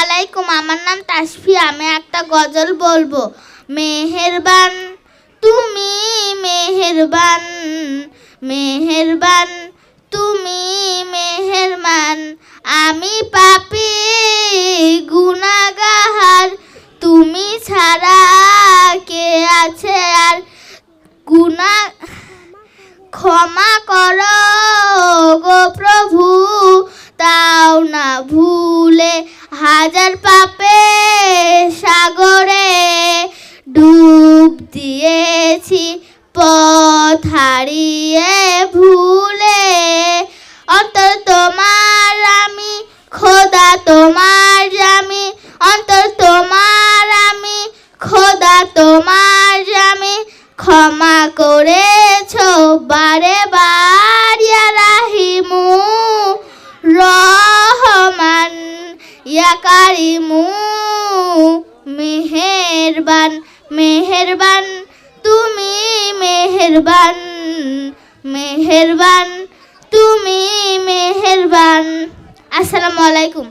আলাইকুম, আমার নাম তাসফি, আমি একটা গজল বলব। মেহেরবান, তুমি মেহেরবান মেহেরবান, তুমি মেহেরবান। আমি পাপি গুনাগাহার তুমি ছাড়া কে আছে আর গুনা ক্ষমা করো। হাজার পাপে সাগরে ডুব দিয়েছি, পথ হারিয়ে ভুলে। অন্তর তোমার আমি, খোদা তোমার আমি, অন্তর তোমার আমি, খোদা তোমার আমি। ক্ষমা করেছ বারে ইয়া মেহেরবান মেহেরবান তুমি মেহেরবান মেহেরবান তুমি মেহেরবান। আসসালামু আলাইকুম।